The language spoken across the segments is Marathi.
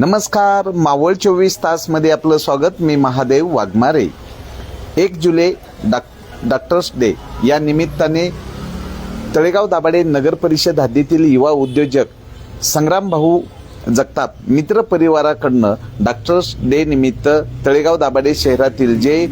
नमस्कार मावळ चोवीस तासमध्ये आपलं स्वागत. मी महादेव वाघमारे. एक जुलै डॉक डॉक्टर्स डे. या निमित्ताने तळेगाव दाभाडे नगर परिषद हद्दीतील युवा उद्योजक संग्राम भाऊ जगताप. मित्र परिवाराकडनं डॉक्टर्स डे निमित्त तळेगाव दाभाडे शहरातील जे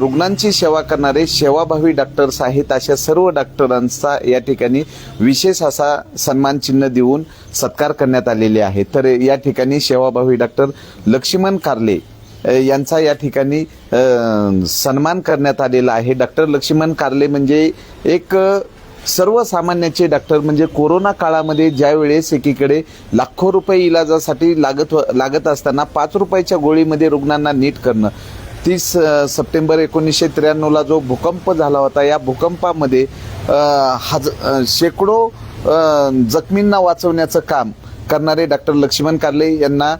रुग्णांची सेवा करणारे सेवाभावी डॉक्टर्स आहेत अशा सर्व डॉक्टरांचा या ठिकाणी विशेष असा सन्मान चिन्ह देऊन सत्कार करण्यात आलेले आहे. तर या ठिकाणी सेवाभावी डॉक्टर लक्ष्मण कारले यांचा या ठिकाणी सन्मान करण्यात आलेला आहे. डॉक्टर लक्ष्मण कारले म्हणजे एक सर्वसामान्याचे डॉक्टर म्हणजे कोरोना काळामध्ये ज्या वेळेस एकीकडे लाखो रुपये इलाजासाठी लागत लागत असताना पाच रुपयाच्या गोळीमध्ये रुग्णांना नीट करणं. तीस सप्टेंबर एकोणीसशे त्र्याण्णवला जो भूकंप झाला होता या भूकंपामध्ये हज शेकडो जखमींना वाचवण्याचं काम करणारे डॉक्टर लक्ष्मण कार्ले यांना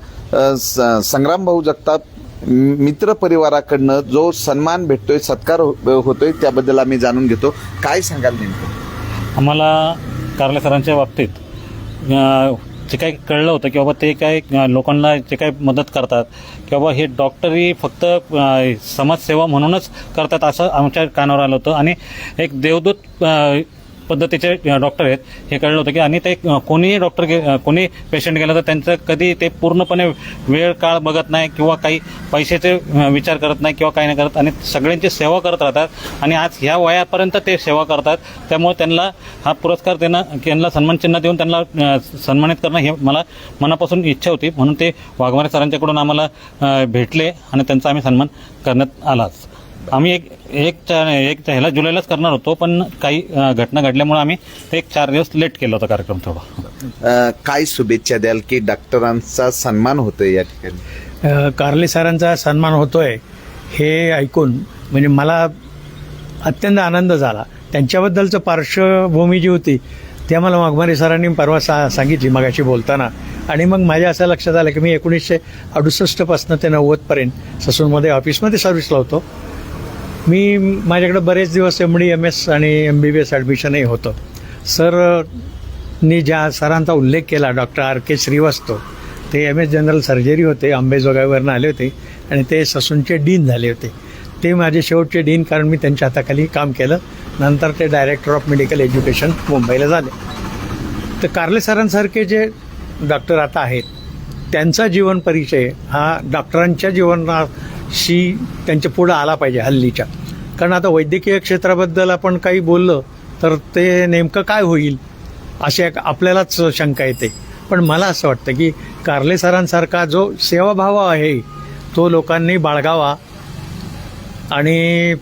स- संग्राम भाऊ जगताप मित्र परिवाराकडनं जो सन्मान भेटतोय सत्कार हो-, होतोय त्याबद्दल आम्ही जाणून घेतो. काय सांगाल नेमकं? आम्हाला कारले सरांच्या बाबतीत जे काही कळलं होतं की बाबा ते काय लोकांना जे काही मदत करतात की बाबा हे डॉक्टरी फक्त समाजसेवा म्हणूनच करतात असं आमच्या कानावर आलं होतं. आणि एक देवदूत पद्धतीचे डॉक्टर आहेत. हे कळलं होतं की आणि ते कोणीही डॉक्टर गे कोणी पेशंट गेलं तर त्यांचं कधी ते पूर्णपणे वेळ काळ बघत नाही किंवा काही पैशाचे विचार करत नाही किंवा काही नाही करत आणि सगळ्यांची सेवा करत राहतात. आणि आज ह्या वयापर्यंत ते सेवा करतात. त्यामुळे त्यांना हा पुरस्कार देणं त्यांना सन्मान चिन्ह देऊन त्यांना सन्मानित करणं हे मला मनापासून इच्छा होती. म्हणून ते वाघमारे सरांच्याकडून आम्हाला भेटले आणि त्यांचा आम्ही सन्मान करण्यात आलाच. आम्ही एक एक चा- एक ह्याला जुलैलाच करणार होतो पण काही अ, घटना घडल्यामुळे आम्ही ते एक चार दिवस लेट केला होता कार्यक्रम थोडा अ, काय शुभेच्छा द्याल की डॉक्टरांचा सन्मान होतोय या ठिकाणी? अ, कारले सरांचा सन्मान होतोय हे ऐकून म्हणजे मला अत्यंत आनंद झाला. त्यांच्याबद्दलचं पार्श्वभूमी जी होती ती आम्हाला वाघमारे सरांनी परवा सा सांगितली मगाशी बोलताना. आणि मग माझ्या असं लक्षात आलं की मी एकोणीसशे अडुसष्टपासून ते नव्वदपर्यंत ससूनमध्ये ऑफिसमध्ये सर्व्हिसला होतो. मी माझ्याकडे बरेच दिवस एम डी एम एस आणि एम बी बी एस ॲडमिशनही होतं. सर नी ज्या सरांचा उल्लेख केला डॉक्टर आर के श्रीवास्तव ते एम एस जनरल सर्जरी होते अंबेजोगाईवरनं आले होते आणि ते ससूनचे डीन झाले होते. ते माझे शेवटचे डीन कारण मी त्यांच्या हाताखाली काम केलं. नंतर ते डायरेक्टर ऑफ मेडिकल एज्युकेशन मुंबईला झाले. तर कार्ले सरांसारखे जे डॉक्टर आता आहेत त्यांचा जीवन परिचय हा डॉक्टरांच्या शी त्यांच्या पुढं आला पाहिजे हल्लीच्या. कारण आता वैद्यकीय क्षेत्राबद्दल आपण काही बोललं तर ते नेमकं काय होईल अशी एक आपल्यालाच शंका येते. पण मला असं वाटतं की कारले सरांसारखा जो सेवाभाव आहे तो लोकांनी बाळगावा आणि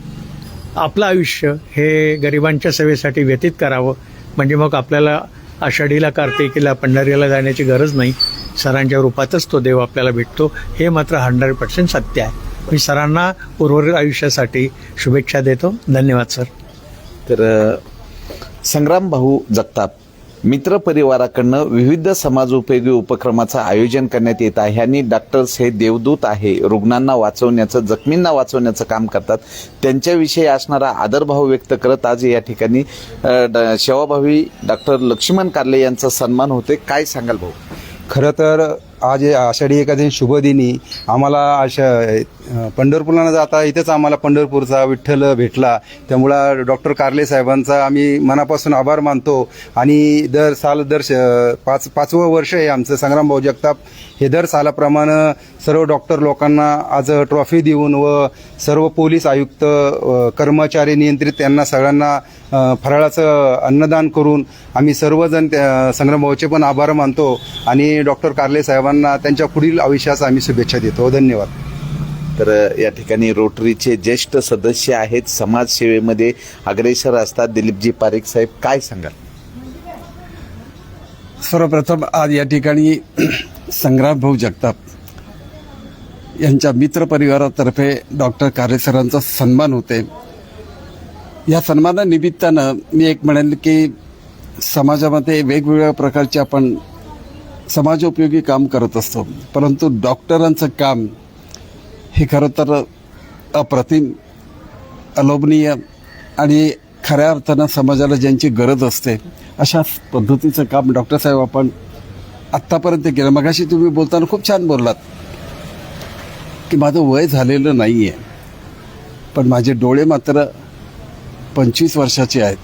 आपलं आयुष्य हे गरिबांच्या सेवेसाठी व्यतीत करावं. म्हणजे मग आपल्याला आषाढीला कार्तिकीला पंढरीला जाण्याची गरज नाही. सरांच्या रूपातच तो देव आपल्याला भेटतो. हे मात्र हंड्रेड पर्सेंट सत्य आहे. मी सरांना उर्वरित आयुष्यासाठी शुभेच्छा देतो. धन्यवाद सर. तर संग्राम भाऊ जगताप मित्र परिवाराकडनं विविध समाजोपयोगी उपक्रमाचं आयोजन करण्यात येत आहे आणि डॉक्टर्स हे देवदूत आहे. रुग्णांना वाचवण्याचं जखमींना वाचवण्याचं काम करतात. त्यांच्याविषयी असणारा आदरभाव व्यक्त करत आज या ठिकाणी सेवाभावी डॉक्टर लक्ष्मण कारले यांचा सन्मान होते काय सांगाल भाऊ? खरं तर आज आषाढी आषाढी एखादी शुभदिनी आम्हाला अशा पंढरपूरला न जाता इथेच आम्हाला पंढरपूरचा विठ्ठल भेटला. त्यामुळं डॉक्टर कारले साहेबांचा आम्ही मनापासून आभार मानतो. आणि दर साल दर श- पाच पाचवं वर्ष आहे आमचं संग्रामभाऊ जगताप हे दर सालाप्रमाणे सर्व डॉक्टर लोकांना आज ट्रॉफी देऊन व सर्व पोलीस आयुक्त कर्मचारी नियंत्रित यांना सगळ्यांना फराळाचं अन्नदान करून आम्ही सर्वजण त्या संग्रामभाऊचे पण आभार मानतो. आणि डॉक्टर कारले साहेबांना त्यांच्या पुढील आयुष्यास आम्ही शुभेच्छा देतो. धन्यवाद. तर या ठिकाणी रोटरीचे ज्येष्ठ सदस्य आहेत समाजसेवेमध्ये अग्रेसर असतात. दिलीपजी पारेख साहेब काय सांगाल? सर्वप्रथम आज या ठिकाणी संग्राम भाऊ जगताप यांच्या मित्र परिवारातर्फे डॉक्टर कारेसरांचा सन्मान होते. या सन्मानानिमित्तानं मी एक म्हणेल की समाजामध्ये वेगवेगळ्या प्रकारचे आपण समाजोपयोगी काम करत असतो. परंतु डॉक्टरांचं काम हे खरं तर अप्रतिम अलोभनीय आणि खऱ्या अर्थानं समाजाला ज्यांची गरज असते अशा पद्धतीचं काम डॉक्टर साहेब आपण आत्तापर्यंत केलं. मगाशी तुम्ही बोलताना खूप छान बोललात की माझं वय झालेलं नाही आहे पण माझे डोळे मात्र पंचवीस वर्षाचे आहेत.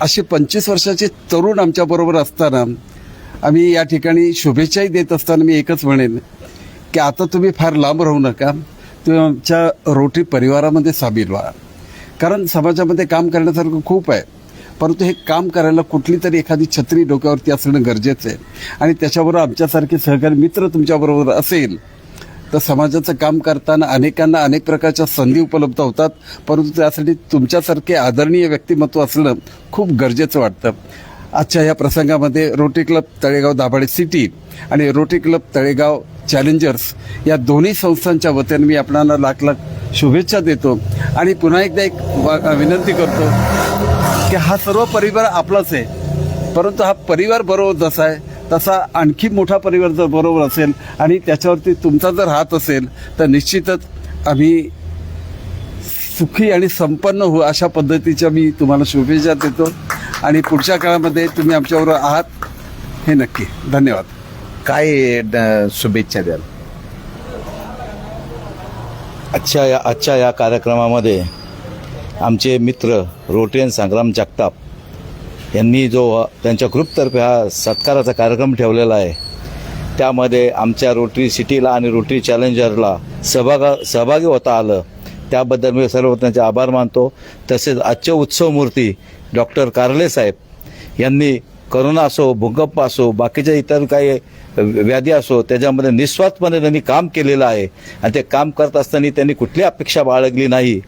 असे पंचवीस वर्षाचे तरुण आमच्याबरोबर असताना आम्ही या ठिकाणी शुभेच्छाही देत असताना मी एकच म्हणेन की आता तुम्ही फार लांब राहू नका. तुम्ही आमच्या रोटरी परिवारामध्ये सामील व्हा. कारण समाजामध्ये काम करण्यासारखं खूप आहे. परंतु हे काम करायला कुठली तरी एखादी छत्री डोक्यावरती असणं गरजेचं आहे. आणि त्याच्याबरोबर आमच्यासारखे सहकारी मित्र तुमच्याबरोबर असेल तर समाजाचं काम करताना अनेकांना अनेक प्रकारच्या संधी उपलब्ध होतात. परंतु त्यासाठी तुमच्यासारखे आदरणीय व्यक्तिमत्व असणं खूप गरजेचं वाटतं. आजच्या या प्रसंगामध्ये Rotary club Talegaon Dabhade city आणि रोटरी क्लब तळेगाव चॅलेंजर्स या दोन्ही संस्थांच्या वतीने मी आपणाला लाख लाख शुभेच्छा देतो. आणि पुन्हा एकदा एक विनंती करतो की हा सर्व परिवार आपलाच आहे. परंतु हा परिवार बरोबर जसा आहे तसा आणखी मोठा परिवार जर बरोबर असेल आणि त्याच्यावरती तुमचा जर हात असेल तर निश्चितच आम्ही सुखी आणि संपन्न हो अशा पद्धतीच्या मी तुम्हाला शुभेच्छा देतो. आणि पुढच्या काळामध्ये तुम्ही आमच्याबरोबर आहात. हे नक्की. धन्यवाद. काय ड- शुभेच्छा द्याल? आजच्या या आजच्या या कार्यक्रमामध्ये आमचे मित्र रोटेन संग्राम जगताप यांनी जो त्यांच्या ग्रुपतर्फे हा सत्काराचा कार्यक्रम ठेवलेला आहे. त्यामध्ये आमच्या रोटरी सिटीला आणि रोटरी चॅलेंजरला सहभागा सहभागी होता आलं. त्याबद्दल मी सर्व त्यांचे आभार मानतो. तसेच आजचे उत्सवमूर्ती डॉक्टर कारले साहेब यांनी करोना असो भूकंप असो बाकीच्या इतर काही व्याधी असो त्याच्यामध्ये निस्वार्थपणे त्यांनी काम केलेलं आहे. आणि ते काम करत असताना त्यांनी कुठली अपेक्षा बाळगली नाही.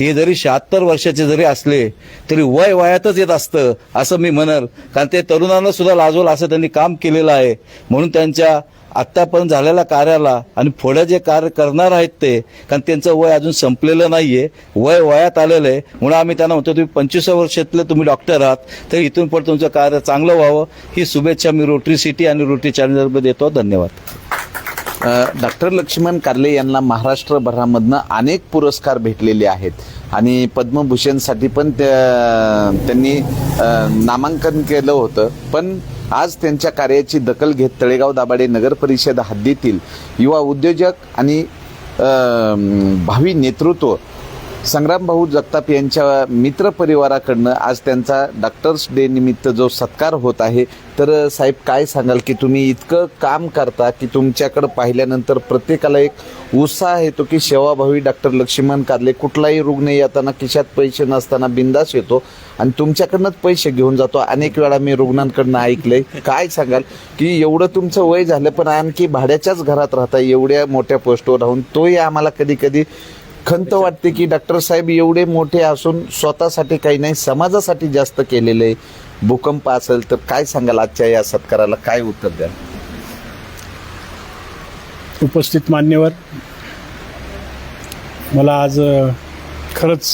ते जरी शहात्तर वर्षाचे जरी असले तरी वय वयातच येत असतं असं मी म्हणल. कारण ते तरुणांना सुद्धा लाजवलं असं त्यांनी काम केलेलं आहे. म्हणून त्यांच्या आत्तापर्यंत झालेल्या कार्याला आणि पुढे जे कार्य करणार आहेत ते कारण त्यांचं वय अजून संपलेलं नाहीये वय वयात आलेलं आहे. म्हणून आम्ही त्यांना म्हणतो तुम्ही पंचवीस वर्षातले तुम्ही डॉक्टर आहात तर इथून पण तुमचं कार्य चांगलं व्हावं. ही शुभेच्छा मी रोटरी सिटी आणि रोटरी चॅलेंजरमध्ये देतो. धन्यवाद. डॉक्टर लक्ष्मण कार्ले यांना महाराष्ट्रभरामधनं अनेक पुरस्कार भेटलेले आहेत. आणि पद्मभूषणसाठी पण त्या- त्यांनी नामांकन केलं होतं. पण आज त्यांच्या कार्याची दखल घेत तळेगाव दाभाडे नगर परिषद हद्दीतील युवा उद्योजक आणि भावी नेतृत्व संग्रामभाऊ जगताप यांच्या मित्रपरिवाराकडनं आज त्यांचा डॉक्टर्स डे निमित्त जो सत्कार होत आहे तर साहेब काय सांगाल की तुम्ही इतकं काम करता की तुमच्याकडं पाहिल्यानंतर प्रत्येकाला एक उत्साह येतो की सेवाभावी डॉक्टर लक्ष्मण कारले कुठलाही रुग्ण येताना खिशात पैसे नसताना बिंदास येतो आणि तुमच्याकडनंच पैसे घेऊन जातो. अनेक वेळा मी रुग्णांकडनं ऐकलंय. काय सांगाल की एवढं तुमचं वय झालं पण आणखी भाड्याच्याच घरात राहता एवढ्या मोठ्या पोस्टवर राहून तोही आम्हाला कधी कधी खंत वाटते की डॉक्टर साहेब एवढे मोठे असून स्वतःसाठी काही नाही समाजासाठी जास्त केलेले आहे. भूकंप असेल तर काय सांगाल आजच्या या सत्काराला? काय उत्तर द्याल? उपस्थित मान्यवर मला आज खरंच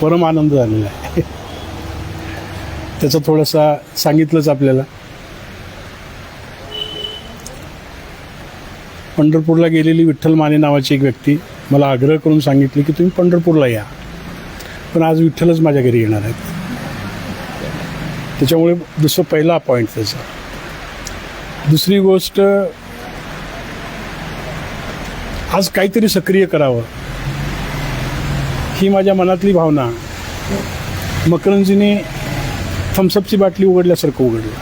परम आनंद झालेला आहे. त्याचं थोडंसं सांगितलंच आपल्याला. पंढरपूरला गेलेली विठ्ठल माने नावाची एक व्यक्ती मला आग्रह करून सांगितली की तुम्ही पंढरपूरला या. पण आज विठ्ठलच माझ्या घरी येणार आहेत. त्याच्यामुळे दुसरं पहिला पॉईंट त्याचा. दुसरी गोष्ट आज काहीतरी सक्रिय करावं. ही माझ्या मनातली भावना. मकरंजीने थम्सअपची बाटली उघडल्यासारखं उघडलं.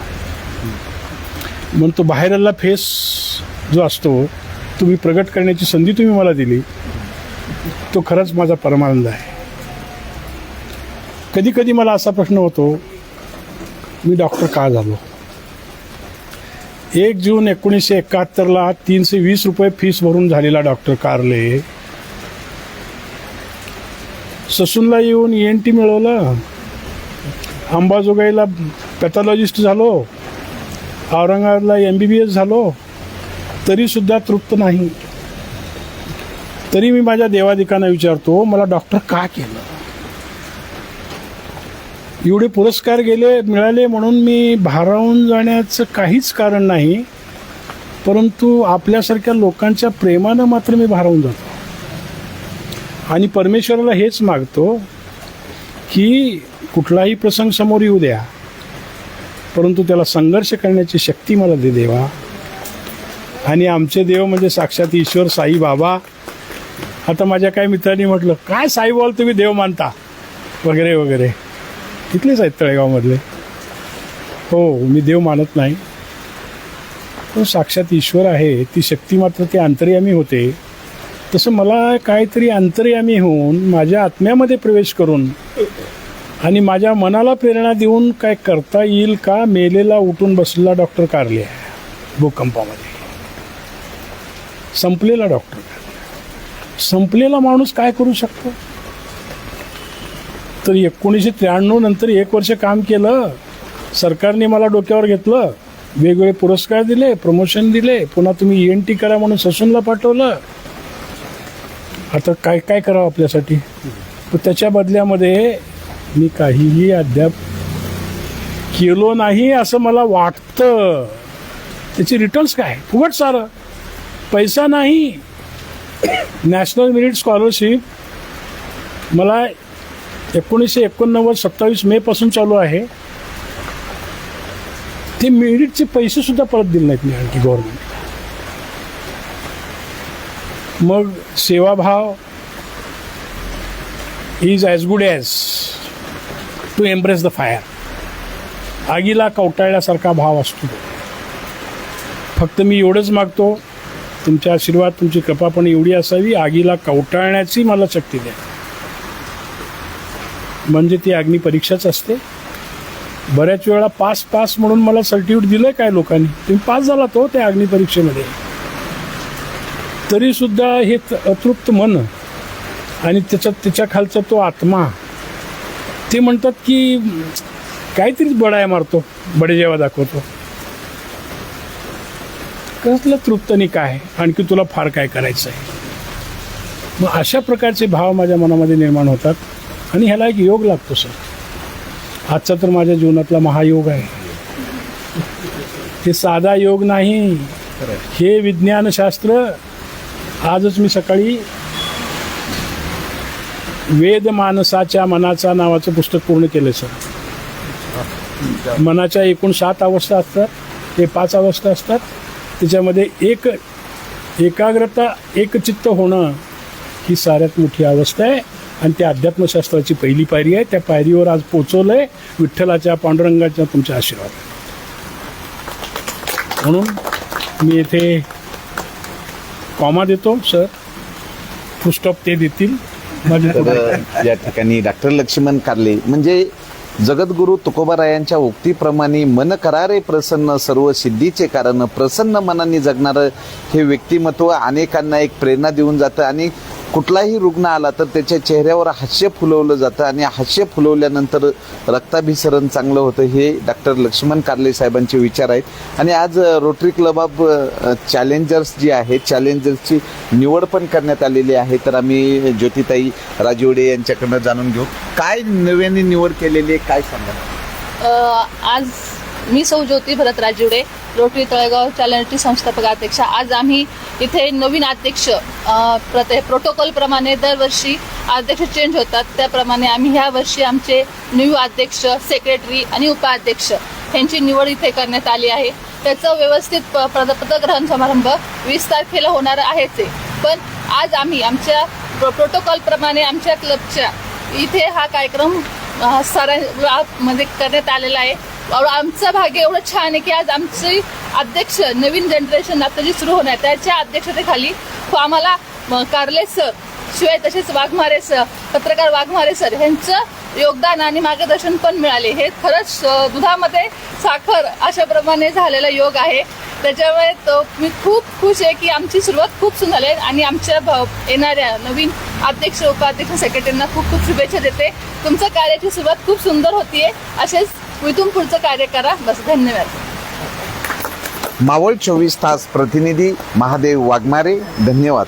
म्हणून तो बाहेरला फेस जो असतो तुम्ही प्रगट करण्याची संधी तुम्ही मला दिली तो खरंच माझा परमानंद आहे. कधी कधी मला असा प्रश्न होतो मी डॉक्टर का झालो? एक जून एकोणीसशे एकाहत्तरला तीनशे वीस रुपये फीस भरून झालेला डॉक्टर कारले. ससूनला येऊन ई एन टी मिळवलं. अंबाजोगाईला पॅथॉलॉजिस्ट झालो. औरंगाबादला एम बी बी एस झालो. तरीसुद्धा तृप्त नाही. तरी मी माझ्या देवादिकांना विचारतो मला डॉक्टर का केलं? एवढे पुरस्कार गेले मिळाले म्हणून मी भारावून जाण्याचं काहीच कारण नाही परंतु आपल्यासारख्या लोकांच्या प्रेमानं मात्र मी भारावून जातो. आणि परमेश्वराला हेच मागतो की कुठलाही प्रसंग समोर येऊ द्या परंतु त्याला संघर्ष करण्याची शक्ती मला दे देवा. आणि आमचे देव म्हणजे साक्षात ईश्वर साई बाबा. आता माझ्या काही मित्रांनी म्हटलं काय साई बोल तुम्ही देव मानता? वगैरे वगैरे. तिथलेच आहेत तळेगावमधले. हो मी देव मानत नाही. तो साक्षात ईश्वर आहे ती शक्ती मात्र ते अंतर्यामी होते. तसं मला काहीतरी अंतर्यामी होऊन माझ्या आत्म्यामध्ये प्रवेश करून आणि माझ्या मनाला प्रेरणा देऊन काय करता येईल का मेलेला उठून बसलेला डॉक्टर कारले आहे भूकंपामध्ये. संपलेला डॉक्टर. संपलेला माणूस काय करू शकतो? तर एकोणीसशे त्र्याण्णव नंतर एक वर्ष काम केलं. सरकारने मला डोक्यावर घेतलं. वेगवेगळे पुरस्कार दिले प्रमोशन दिले. पुन्हा तुम्ही एन टी करा म्हणून ससूनला पाठवलं. आता काय काय करावं आपल्यासाठी? तर त्याच्या बदल्यामध्ये मी काहीही अद्याप केलो नाही असं मला वाटतं. त्याची रिटर्न्स काय? फुगट सारं. पैसा नाही नॅशनल मेरिट स्कॉलरशिप मला एकोणीसशे एकोणनव्वद सत्तावीस मेपासून चालू आहे. ते मेरिटचे पैसेसुद्धा परत दिले नाहीत मी आणखी गव्हर्नमेंट मग सेवाभाव is as good as to embrace the fire आगीला कवटाळल्यासारखा भाव असतो. फक्त मी एवढंच मागतो तुमचे आशीर्वाद तुमची कृपा पण एवढी असावी आगीला कवटाळण्याची मला शक्ती द्या. म्हणजे ती अग्नी परीक्षाच असते. बऱ्याच वेळा पास पास म्हणून मला सर्टिफिकेट दिलं काय लोकांनी. तुम्ही पास झाला तो हो त्या अग्निपरीक्षेमध्ये तरीसुद्धा हे त- अतृप्त मन आणि त्याच्यात त्याच्या खालचा तो आत्मा ते म्हणतात की काहीतरीच बडाया मारतो बडेजेवा दाखवतो. कसलं तृप्त आणि काय? आणखी तुला फार काय करायचं आहे मग अशा प्रकारचे भाव माझ्या मनामध्ये निर्माण होतात आणि ह्याला एक योग लागतो सर. आजचा तर माझ्या जीवनातला महायोग आहे. हे साधा योग नाही. हे विज्ञानशास्त्र आजच मी सकाळी वेद माणसाच्या मनाचा नावाचं पुस्तक पूर्ण केलं सर. मनाच्या एकूण सात अवस्था असतात ते पाच अवस्था असतात. त्याच्यामध्ये एक एकाग्रता एकचित्त होणं ही साऱ्यात मोठी अवस्था आहे. आणि त्या अध्यात्मशास्त्राची पहिली पायरी आहे. त्या पायरीवर आज पोचवलंय विठ्ठलाच्या पांडुरंगाच्या तुमच्या आशीर्वाद. म्हणून मी येथे कॉमा देतो सर फुलस्टॉप ते देतील. या ठिकाणी डॉक्टर लक्ष्मण कारले. म्हणजे जगद्गुरु तुकोबारायांच्या उक्तीप्रमाणे मन करारे प्रसन्न सर्व सिद्धीचे कारण प्रसन्न मनाने जगणारं हे व्यक्तिमत्व अनेकांना एक प्रेरणा देऊन जातं आणि कुठलाही रुग्ण आला तर त्याच्या चेहऱ्यावर हास्य फुलवलं जातं आणि हास्य फुलवल्यानंतर रक्ताभिसरण चांगलं होतं हे डॉक्टर लक्ष्मण कारले साहेबांचे विचार आहेत. आणि आज रोटरी क्लब ऑफ चॅलेंजर्स जी आहे चॅलेंजर्सची निवड पण करण्यात आलेली आहे. तर आम्ही ज्योतिताई राजवडे यांच्याकडनं जाणून घेऊ. काय नव्याने निवड केलेली आहे काय सांगा आज मी सौ ज्योती भरत राजिवडे रोटरी तळेगाव चॅलेंजची संस्थापक अध्यक्ष. आज आम्ही इथे नवीन अध्यक्ष अ, प्रते प्रोटोकॉलप्रमाणे दरवर्षी अध्यक्ष चेंज होतात. त्याप्रमाणे आम्ही ह्या वर्षी आमचे न्यू अध्यक्ष सेक्रेटरी आणि उपाध्यक्ष यांची निवड इथे करण्यात आली आहे. त्याचं व्यवस्थित प- पदग्रहण समारंभ वीस तारखेला होणार आहेच आहे. पण आज आम्ही आमच्या प्रो प्रोटोकॉलप्रमाणे आमच्या क्लबच्या इथे हा कार्यक्रम अ, म्हणजे करण्यात आलेला आहे. आमचं भाग्य एवढं छान आहे की आज आमचे अध्यक्ष नवीन जनरेशन आता जी सुरू होणार. आहे, त्याच्या अध्यक्षतेखाली आम्हाला कार्ले कारले सर शिवाय तसेच वाघमारे सर पत्रकार वाघमारे सर यांचं योगदान आणि मार्गदर्शन पण मिळाले. हे खरंच दुधामध्ये साखर अशा प्रमाणे झालेला योग आहे. त्याच्यामुळे तो मी खूप खुश आहे की आमची सुरुवात खूप सुंदर आहे आणि आमच्या भ- येणाऱ्या नवीन अध्यक्ष उपाध्यक्ष सेक्रेटरींना खूप खूप शुभेच्छा देते. तुमचं कार्याची सुरुवात खूप सुंदर होतीये. असेच इथून पुढचं कार्य करा. बस धन्यवाद. मावळ चोवीस तास प्रतिनिधी महादेव वाघमारे धन्यवाद.